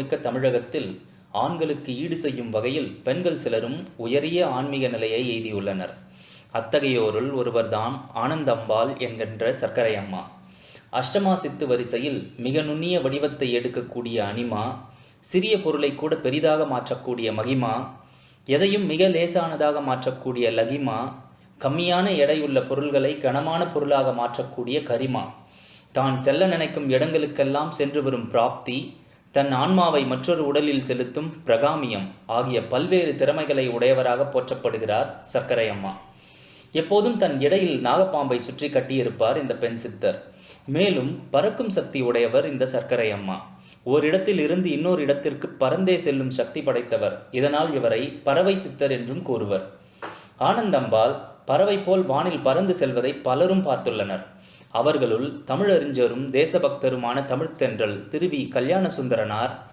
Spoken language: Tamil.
மிக்க தமிழகத்தில் ஆண்களுக்கு ஈடு செய்யும் வகையில் பெண்கள் சிலரும் உயரிய ஆன்மீக நிலையை எய்தியுள்ளனர். அத்தகையோருள் ஒருவர்தான் ஆனந்தம்பாள் என்கின்ற சர்க்கரை அம்மா. அஷ்டமா சித்து வரிசையில் மிக நுண்ணிய வடிவத்தை எடுக்கக்கூடிய அனிமா சிறிய பொருளை கூட பெரிதாக மாற்றக்கூடிய மகிமா எதையும் மிக லேசானதாக மாற்றக்கூடிய லகிமா கம்மியான எடையுள்ள பொருள்களை கனமான பொருளாக மாற்றக்கூடிய கரிமா. தான் செல்ல நினைக்கும் இடங்களுக்கெல்லாம் சென்று வரும் பிராப்தி தன் ஆன்மாவை மற்றொரு உடலில் செலுத்தும் பிரகாமியம் ஆகிய பல்வேறு திறமைகளை உடையவராக போற்றப்படுகிறார் சர்க்கரை அம்மா. எப்போதும் தன் இடையில் நாகப்பாம்பை சுற்றி கட்டியிருப்பார் இந்த பெண் சித்தர். மேலும் பறக்கும் சக்தி உடையவர் இந்த சர்க்கரை அம்மா. ஓரிடத்தில் இருந்து இன்னொரு இடத்திற்கு பறந்தே செல்லும் சக்தி படைத்தவர். இதனால் இவரை பறவை சித்தர் என்றும் கூறுவர். ஆனந்தம்பாள் பறவை போல் வானில் பறந்து செல்வதை பலரும் பார்த்துள்ளனர். அவர்களுள் தமிழறிஞரும் தேசபக்தருமான தமிழ்த்தென்றல் திருவி கல்யாண சுந்தரனார்